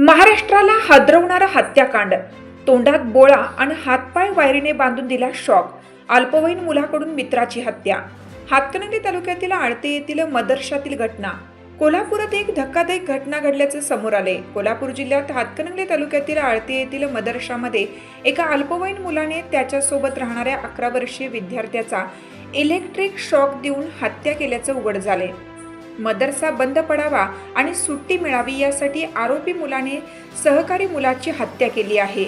महाराष्ट्राला हादरवणारा हत्याकांड. तोंडात बोळा आणि हातपाय वायरीने बांधून दिला शॉक. अल्पवयीन मुलाकडून मित्राची हत्या. हातकणंगले तालुक्यातील आळते येथील मदरशातील घटना. कोल्हापुरात एक धक्कादायक घटना घडल्याचे समोर आले कोल्हापूर जिल्ह्यात हातकणंगले तालुक्यातील आळती येथील मदरशामध्ये एका अल्पवयीन मुलाने त्याच्यासोबत राहणाऱ्या अकरा वर्षीय विद्यार्थ्याचा इलेक्ट्रिक शॉक देऊन हत्या केल्याचं उघड झाले मदरसा बंद पडावा आणि सुट्टी मिळावी यासाठी आरोपी मुलाने सहकारी मुलाची हत्या केली आहे.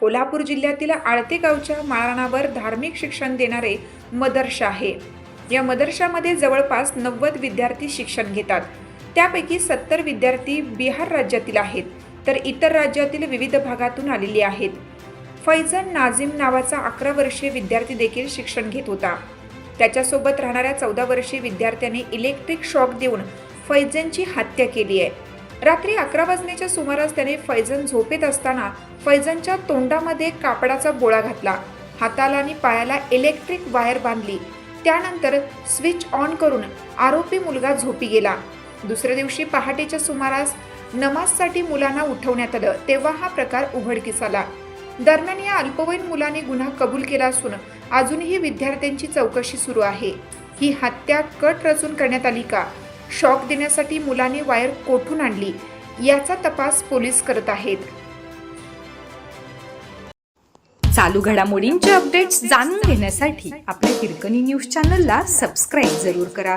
कोल्हापूर जिल्ह्यातील आळते गावच्या माळरानावर धार्मिक शिक्षण देणारे मदरशा आहे. या मदरशामध्ये जवळपास नव्वद विद्यार्थी शिक्षण घेतात. त्यापैकी सत्तर विद्यार्थी बिहार राज्यातील आहेत तर इतर राज्यातील विविध भागातून आलेले आहेत. फैजन नाझीम नावाचा अकरा वर्षीय विद्यार्थी देखील शिक्षण घेत होता. त्याच्यासोबत राहणाऱ्या चौदा वर्षीय विद्यार्थ्याने इलेक्ट्रिक शॉक देऊन फैजनची हत्या केली आहे. रात्री अकरा वाजण्याच्या सुमारास त्याने फैजन झोपेत असताना फैजनच्या तोंडामध्ये कापडाचा बोळा घातला. हाताला आणि पायाला इलेक्ट्रिक वायर बांधली. त्यानंतर स्विच ऑन करून आरोपी मुलगा झोपी गेला. दुसऱ्या दिवशी पहाटेच्या सुमारास नमाजसाठी मुलांना उठवण्यात आलं तेव्हा हा प्रकार उघडकीस आला. दरम्यान या अल्पवयीन मुलाने गुन्हा कबूल केला असून अजूनही विद्यार्थ्यांची चौकशी सुरू आहे. ही हत्या कट रचून करण्यात आली का? शॉक देण्यासाठी मुलाने वायर कोठून आणली? याचा तपास पोलीस करत आहेत. चालू घडामोडींचे अपडेट्स जाणून घेण्यासाठी आपल्या हिरकणी न्यूज चॅनलला सबस्क्राईब जरूर करा.